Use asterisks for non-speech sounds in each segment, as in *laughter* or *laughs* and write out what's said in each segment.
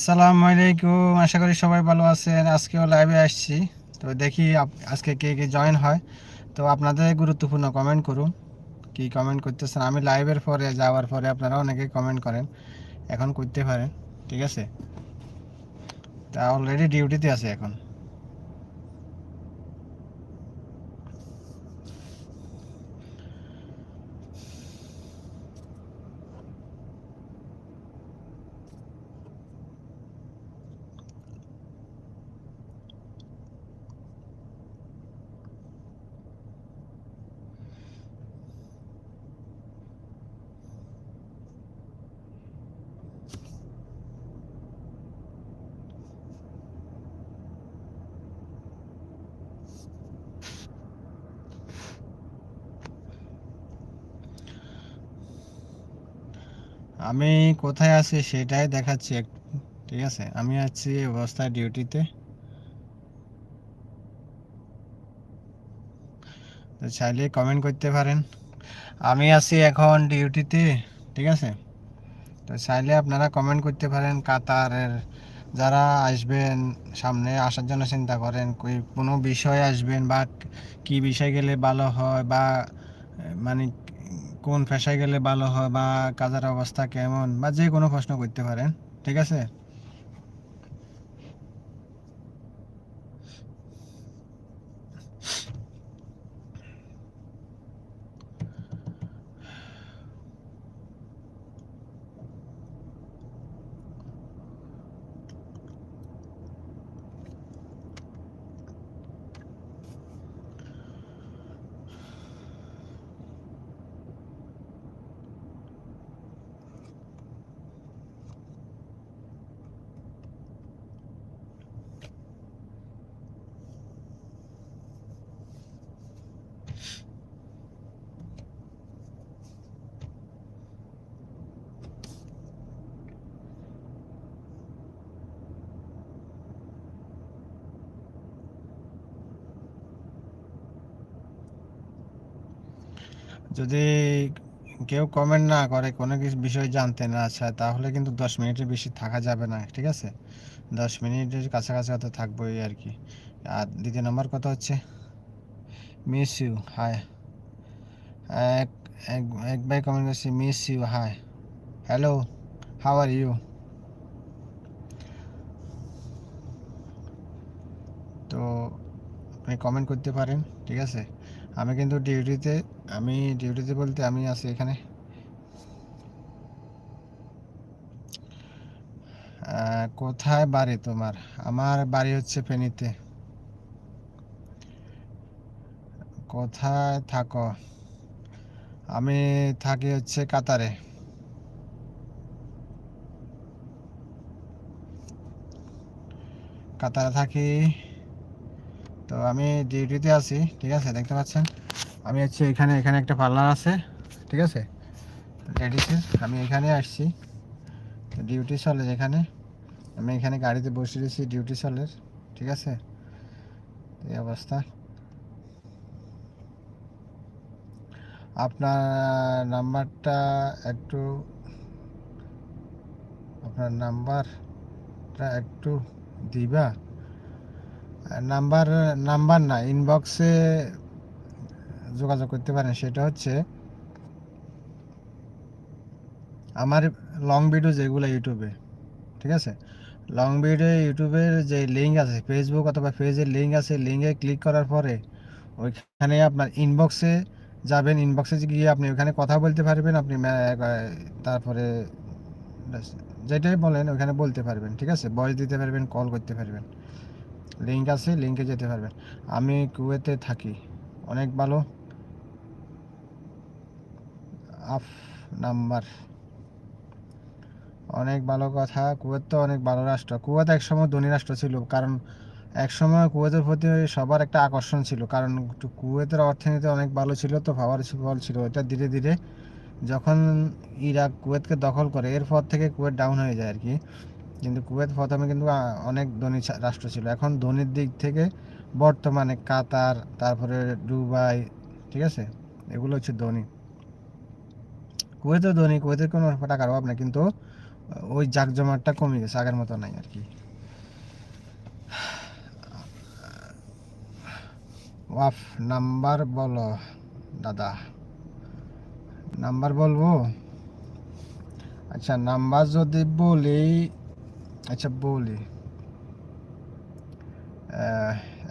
আসসালামু আলাইকুম, আশা করি সবাই ভালো আছেন। আজকেও লাইভে আসছি। তো দেখি আজকে কে কে জয়েন হয়। তো আপনাদের গুরুত্বপূর্ণ কমেন্ট করুন। কি কমেন্ট করতেছেন? আমি লাইভের পরে, যাওয়ার পরে আপনারা অনেকে কমেন্ট করেন। এখন করতে পারেন, ঠিক আছে? তা অলরেডি ডিউটিতে আছে এখন। আমি কোথায় আছি সেটাই দেখাচ্ছি ঠিক আছে? আমি আছি অবস্থায় ডিউটিতে। তো চাইলে কমেন্ট করতে পারেন। আমি আছি এখন ডিউটিতে, ঠিক আছে? তো চাইলে আপনারা কমেন্ট করতে পারেন কাতারের যারা আসবেন, সামনে আসার জন্য চিন্তা করেন কোনো বিষয় আসবেন বা কি বিষয় গেলে ভালো হয় বা মানে কোন পেশায় গেলে ভালো হয় বা কাজের অবস্থা কেমন বা যে কোনো প্রশ্ন করতে পারেন, ঠিক আছে? যদি কেউ কমেন্ট না করে, কোনো কিছু বিষয় জানতে না চায়, তাহলে কিন্তু দশ মিনিটের বেশি থাকা যাবে না, ঠিক আছে? দশ মিনিটের কাছাকাছি হয়তো থাকবোই আর কি। আর দ্বিতীয় নম্বর কথা হচ্ছে মিস ইউ হাই এক এক এক ভাই কমেন্ট করছি miss you hi hello how are you তো আপনি কমেন্ট করতে পারেন, ঠিক আছে? আমি কিন্তু ডিউটিতে আমি ডিউটিতে বলতে আমি আছি এখানে। কোথায় বাড়ি তোমার? আমার বাড়ি হচ্ছে ফেনীতে। কোথায় থাকো? আমি থাকি হচ্ছে কাতারে। কাতারে থাকি। তো আমি ডিউটিতে আছি, ঠিক আছে, দেখতে পাচ্ছেন? আমি হচ্ছে এখানে এখানে একটা পার্লার আছে, ঠিক আছে? লেডিসের, আমি এখানে আসছি ডিউটি চলে এখানে আমি এখানে গাড়িতে বসে রয়েছি, ডিউটি চলের ঠিক আছে? এই অবস্থা। আপনার নাম্বারটা একটু, আপনার নাম্বারটা একটু দিবা। নাম্বার নাম্বার না ইনবক্সে যোগাযোগ করতে পারেন, সেটা হচ্ছে আমার লং ভিডিও যেগুলো ইউটিউবে ঠিক আছে? লং ভিডিও ইউটিউবের যে লিঙ্ক আছে ফেসবুক অথবা পেজের লিঙ্ক আছে লিঙ্কে ক্লিক করার পরে ওইখানে আপনার ইনবক্সে যাবেন ইনবক্সে গিয়ে আপনি ওখানে কথা বলতে পারবেন, আপনি তারপরে যেটাই বলেন ওখানে বলতে পারবেন, ঠিক আছে? ভয়েস দিতে পারবেন কল করতে পারবেন। লিঙ্ক আছে লিঙ্কে যেতে পারবেন। আমি কুয়েতে থাকি। অনেক ভালো। আফ নাম্বার। অনেক ভালো কথা। কুয়েত তো অনেক ভালো রাষ্ট্র। কুয়েত একসময় ধনী রাষ্ট্র ছিল, কারণ একসময় কুয়েতের প্রতি সবার একটা আকর্ষণ ছিল, কারণ কুয়েতের অর্থনীতি অনেক ভালো ছিল তো পাওয়ার বল ছিল। এটা ধীরে ধীরে যখন ইরাক কুয়েতকে দখল করে, এরপর থেকে কুয়েত ডাউন হয়ে যায় আর কি। কিন্তু কুয়েত প্রথমে কিন্তু অনেক ধনী রাষ্ট্র ছিল। এখন ধনীর দিক থেকে বর্তমানে কাতার, তারপরে দুবাই, ঠিক আছে? এগুলো হচ্ছে ধনী। কুয়েতও ধনী, কুয়েতের কোনো টাকার অভাব নেই, কিন্তু ওই জাকজমাটটা কমে গেছে, আগের মতো নাই আর কি। ওয়াফ, নাম্বার বলো, দাদা। নাম্বার বলব? আচ্ছা নাম্বার যদি বলি আচ্ছা বলি।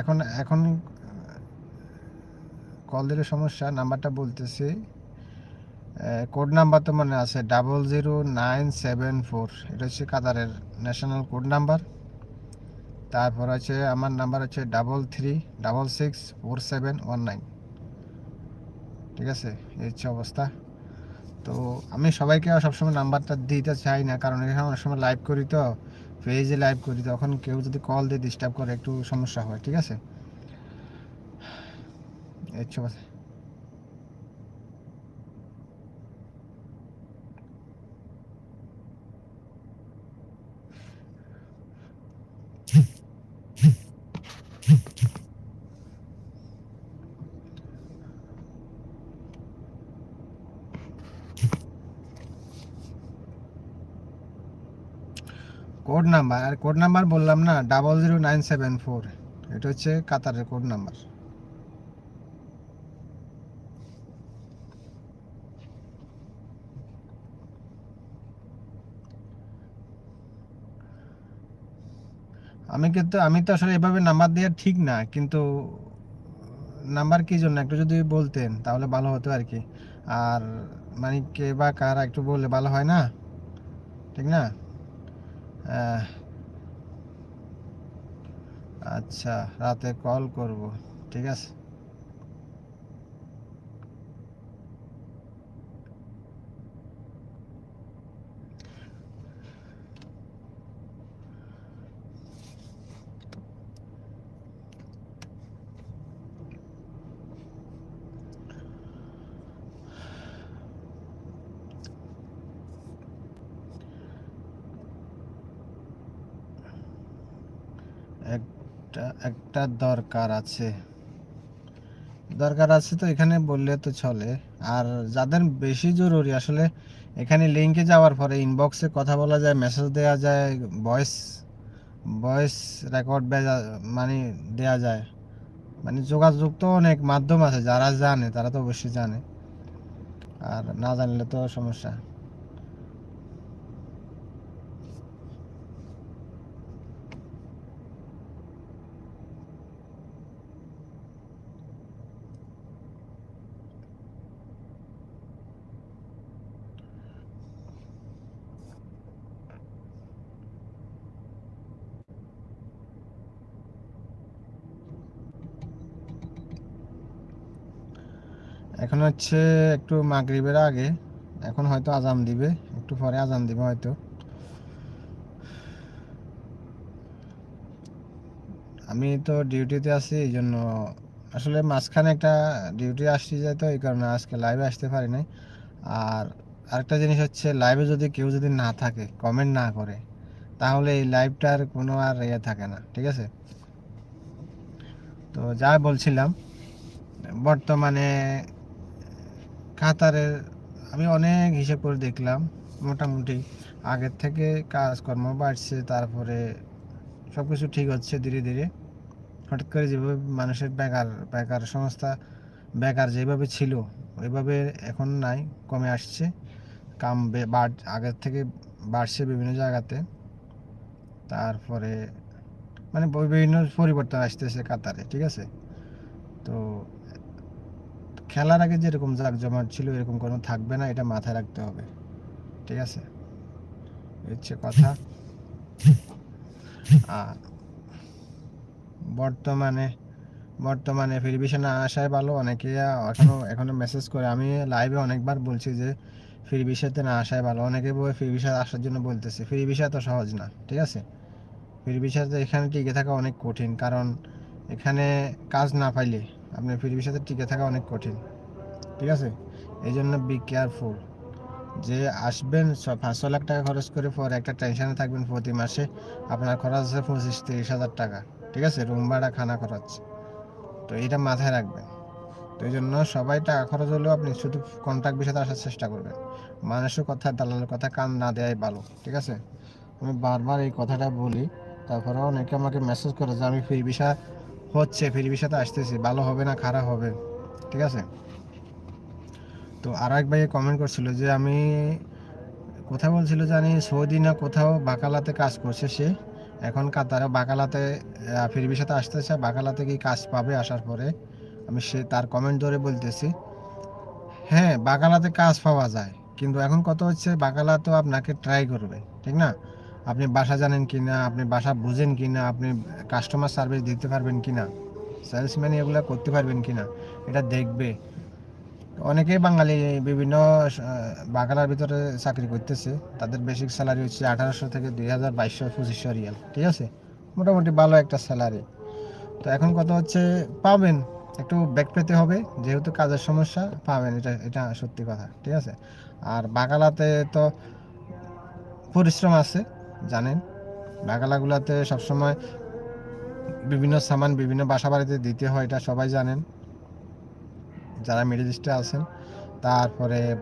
এখন এখন কল দিলে সমস্যা, নাম্বারটা বলতেছি। কোড নাম্বার তো মনে আছে double zero nine seven four এটা হচ্ছে কাতারের ন্যাশনাল কোড নাম্বার। তারপর আছে, আমার নাম্বার হচ্ছে double three double six four seven one nine ঠিক আছে? এই হচ্ছে অবস্থা। তো আমি সবাইকে সবসময় নাম্বারটা দিতে চাই না, কারণ এখানে অনেক সময় লাইভ করি তো। পেজে লাইভ করি, তখন কেউ যদি কল দিয়ে ডিস্টার্ব করে, একটু সমস্যা হয়, ঠিক আছে? এই কোড নাম্বার আর কোড নাম্বার বললাম না double zero nine seven four এটা হচ্ছে কাতারের কোড নাম্বার আমি কিন্তু, আমি তো আসলে এভাবে নাম্বার দেওয়া ঠিক না, কিন্তু নাম্বার কি জন্য? একটু যদি বলতেন, তাহলে ভালো হতো আর কি। আর মানে কে বা কারা একটু বললে ভালো হয় না? ঠিক না? আচ্ছা রাতে কল করব ঠিক আছে? একটা একটা দরকার আছে। দরকার আছে তো এখানে বললে তো চলে। আর যাদের বেশি জরুরি, আসলে এখানে লিঙ্কে যাওয়ার পরে ইনবক্সে কথা বলা যায় মেসেজ দেওয়া যায় ভয়েস ভয়েস রেকর্ড মানে দেওয়া যায়। মানে যোগাযোগ তো অনেক মাধ্যম আছে, যারা জানে তারা তো অবশ্যই জানে। আর না জানলে তো সমস্যা। এখন হচ্ছে একটু মাগরিবের আগে, এখন হয়তো আজান দিবে, একটু পরে আজান দিবে হয়তো। আমি তো ডিউটিতে আছি, এই জন্য আসলে মাঝখানে একটা ডিউটি আসতে যায় তো, এই কারণে আজকে লাইভে আসতে পারি নাই। আর আরেকটা জিনিস হচ্ছে লাইভে যদি কেউ যদি না থাকে কমেন্ট না করে, তাহলে এই লাইভটার কোনো আর ইয়ে থাকে না, ঠিক আছে? তো যা বলছিলাম, বর্তমানে কাতারের, আমি অনেক হিসেব করে দেখলাম, মোটামুটি। আগের থেকে কাজকর্ম বাড়ছে, তারপরে সব কিছু ঠিক হচ্ছে ধীরে ধীরে। হঠাৎ করে যেভাবে মানুষের বেকার বেকার সংস্থা, বেকার যেভাবে ছিল, ওইভাবে এখন নাই, কমে আসছে। কাম বাড়, আগের থেকে বাড়ছে বিভিন্ন জায়গাতে। তারপরে মানে বিভিন্ন পরিবর্তন আসতেছে কাতারে, ঠিক আছে? তো খেলার আগে যেরকম জাঁকজমাট ছিল, এরকম কোনো থাকবে না, এটা মাথায় রাখতে হবে। ঠিক আছে? হচ্ছে কথা। বর্তমানে বর্তমানে ফিরবিশে না আসায় ভালো, অনেকে এখনও এখনও মেসেজ করে। আমি লাইভে অনেকবার বলছি যে ফিরবিশাতে না আসায় ভালো। অনেকে বলে ফিরবিশা আসার জন্য বলতেছে। ফিরবিশা তো সহজ না, ঠিক আছে? ফিরবিশাতে এখানে টিকে থাকা অনেক কঠিন, কারণ এখানে কাজ না পাইলে আপনি সাথে টিকে থাকা অনেক কঠিন, ঠিক আছে? এই জন্য বি কেয়ারফুল যে আসবেন, ছ- পাঁচ, ছ লাখ টাকা খরচ করে পর একটা টেনশনে থাকবেন প্রতি মাসে। আপনার খরচ আছে পঁচিশ, তিরিশ হাজার টাকা, ঠিক আছে? রুম ভাড়া, খানা খরচ। তো এটা মাথায় রাখবেন। তো এই জন্য সবাই টাকা খরচ হলেও আপনি শুধু কন্ট্যাক্ট বিষয়ে আসার চেষ্টা করবেন। মানুষের কথা, দালালের কথা কান না দেওয়াই ভালো, ঠিক আছে? আমি বারবার এই কথাটা বলি তারপরে অনেকে আমাকে মেসেজ করে যে, আমি ফ্রি ভিসা হচ্ছে ফ্রি ভিসাতে আসতেছি, ভালো হবে না, খারাপ হবে, ঠিক আছে? তো আর এক ভাই কমেন্ট করছিল যে আমি কোথায় বলছিল জানি, সৌদি না কোথাও বাকালাতে কাজ করছে সে? এখন কাতারে বাকালাতে ফ্রি ভিসাতে আসতেছে, বাকালাতে কি কাজ পাবে আসার পরে? আমি সে, তার কমেন্ট ধরে বলতেছি হ্যাঁ বাকালাতে কাজ পাওয়া যায়, কিন্তু এখন কত হচ্ছে? বাকালা তো আপনাকে ট্রাই করবে, ঠিক না? আপনি বাসা জানেন কি না আপনি বাসা বুঝেন কি না আপনি কাস্টমার সার্ভিস দিতে পারবেন কি না সেলসম্যান এগুলো করতে পারবেন কি না এটা দেখবে। অনেকেই বাঙালি বিভিন্ন বাগালার ভিতরে চাকরি করতেছে, তাদের বেসিক স্যালারি হচ্ছে আঠারোশো থেকে দুই হাজার বাইশশো, পঁচিশশো রিয়াল, ঠিক আছে? মোটামুটি ভালো একটা স্যালারি তো এখন কথা হচ্ছে পাবেন, একটু ব্যাক পেতে হবে, যেহেতু কাজের সমস্যা, পাবেন, এটা এটা সত্যি কথা, ঠিক আছে? আর বাগালাতে তো পরিশ্রম আছে জানেন? বাগালাগুলোতে সবসময় বিভিন্ন সামান, বিভিন্ন বাসা বাড়িতে দিতে হয়, এটা সবাই জানেন। যারা মিডিল ইস্টে আছেন, তারপরে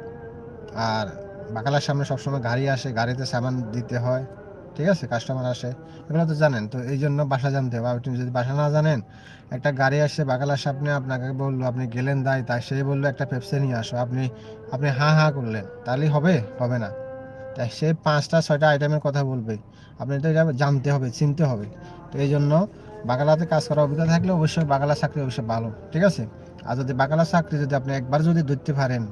আর বাকালার সামনে সবসময় গাড়ি আসে, গাড়িতে সামান দিতে হয়, ঠিক আছে? কাস্টমার আসে, এগুলো তো জানেন। তো এই জন্য বাসা জানতে হবে। আপনি যদি বাসা না জানেন, একটা গাড়ি আসে বাকালার সামনে আপনাকে বলল, আপনি গেলেন দায়। তাই সে বলল, একটা পেপসে নিয়ে আসো। আপনি আপনি হাঁ হাঁ করলেন। তাহলেই হবে হবে না। তাই সে পাঁচটা, ছয়টা আইটেমের কথা বলবে। আপনি তো এটা জানতে হবে, চিনতে হবে। তো এই জন্য বাগালাতে কাজ করার অভিজ্ঞতা থাকলে অবশ্যই বাগালা চাকরি অবশ্যই ভালো, ঠিক আছে? আর যদি বাগালা চাকরি যদি আপনি একবার যদি ধরতে পারেন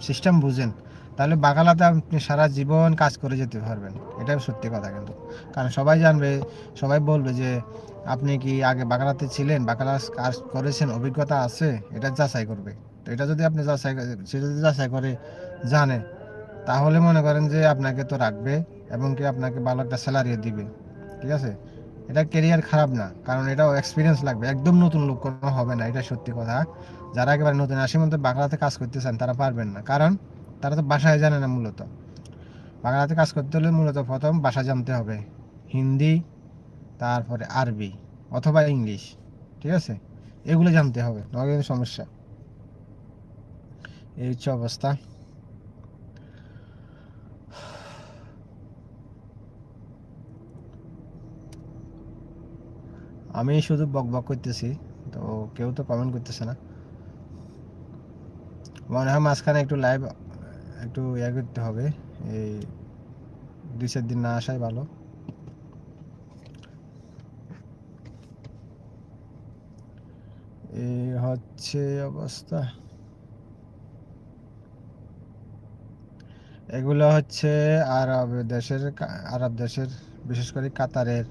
সিস্টেম বুঝেন, তাহলে বাগালাতে আপনি সারা জীবন কাজ করে যেতে পারবেন। এটাই সত্যি কথা কিন্তু। কারণ সবাই জানবে, সবাই বলবে যে আপনি কি আগে বাগালাতে ছিলেন বাগালা কাজ করেছেন, অভিজ্ঞতা আছে, এটা যাচাই করবে। তো এটা যদি আপনি যাচাই, সে যদি যাচাই করে, জানে তাহলে মনে করেন যে আপনাকে তো রাখবে এবং কি আপনাকে ভালো একটা স্যালারিও দিবে, ঠিক আছে? এটা কেরিয়ার খারাপ না, কারণ এটাও এক্সপিরিয়েন্স লাগবে। একদম নতুন লোক কোনো হবে না, এটা সত্যি কথা। যারা একেবারে নতুন আসি মধ্যে বাংলাতে কাজ করতেছেন, তারা পারবেন না। কারণ তারা তো বাসায় জানে না মূলত। বাংলাতে কাজ করতে হলে মূলত প্রথম ভাষা জানতে হবে হিন্দি, তারপরে আরবি অথবা ইংলিশ, ঠিক আছে? এগুলো জানতে হবে নয় সমস্যা? এই হচ্ছে অবস্থা। আমি শুধু বক বক করতেছি, তো কেউ তো কমেন্ট করতেছে না। মনে হয় মাঝখানে একটু লাইভ একটু ইয়ে করতে হবে, এই দুই চার দিন না আসাই ভালো। এই হচ্ছে অবস্থা। এগুলো হচ্ছে আরব দেশের আরব দেশের, বিশেষ করে কাতারের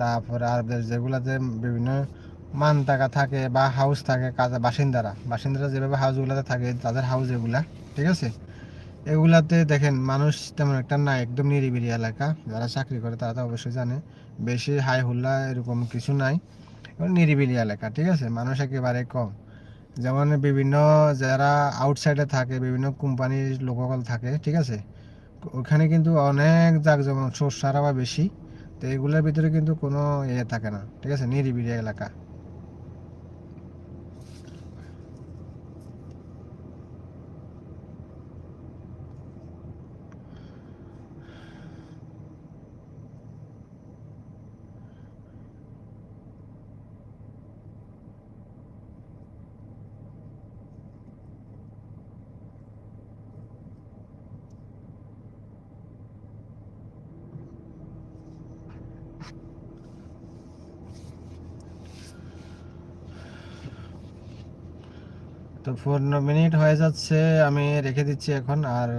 তারপরে আরবদের যেগুলাতে বিভিন্ন মান টাকা থাকে বা হাউস থাকে কাজা বাসিন্দারা। বাসিন্দারা যেভাবে হাউসগুলোতে থাকে, তাদের হাউস এগুলা, ঠিক আছে? এগুলাতে দেখেন মানুষ তেমন একটা না, একদম নিরিবিলি এলাকা। যারা চাকরি করে তারা তো অবশ্যই জানে, বেশি হাই হুল্লা এরকম কিছু নাই। নিরিবিলি এলাকা, ঠিক আছে? মানুষ একেবারে কম। যেমন বিভিন্ন যারা আউটসাইডে থাকে, বিভিন্ন কোম্পানির লোককল থাকে, ঠিক আছে? ওখানে কিন্তু অনেক জাকজমক সোর্স সারা বা বেশি। তো এগুলোর ভিতরে কিন্তু কোনো ইয়ে থাকে না ঠিক আছে? নিরিবিলি এলাকা। তো পনেরো মিনিট হয়ে যাচ্ছে আমি রেখে দিচ্ছি এখন আর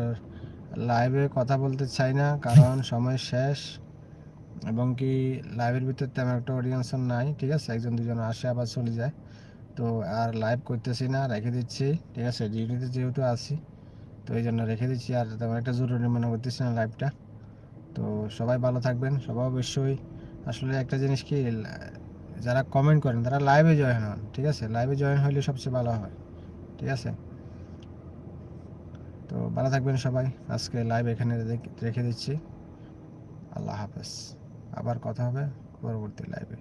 লাইভে কথা বলতে চাই না কারণ *laughs* সময় শেষ এবং কি লাইভের ভিতর তেমন একটা অডিয়েন্সও নাই ঠিক আছে? একজন দুজন আসে আবার চলে যায়। তো আর লাইভ করতেছি না রেখে দিচ্ছি ঠিক আছে? ডিউটিতে যেহেতু আছি তো এই জন্য রেখে দিচ্ছি আর তেমন একটা জরুরি মনে করতেছি না লাইভটা তো সবাই ভালো থাকবেন সবাই অবশ্যই আসলে একটা জিনিস কি যারা কমেন্ট করেন তারা লাইভে জয়েন হন ঠিক আছে? লাইভে জয়েন হলে সবচেয়ে ভালো হয়। ঠিক আছে? তো ভালো থাকবেন সবাই। আজকে লাইভ এখানে রেখে দিচ্ছি। আল্লাহ হাফেজ। আবার কথা হবে পরবর্তী লাইভে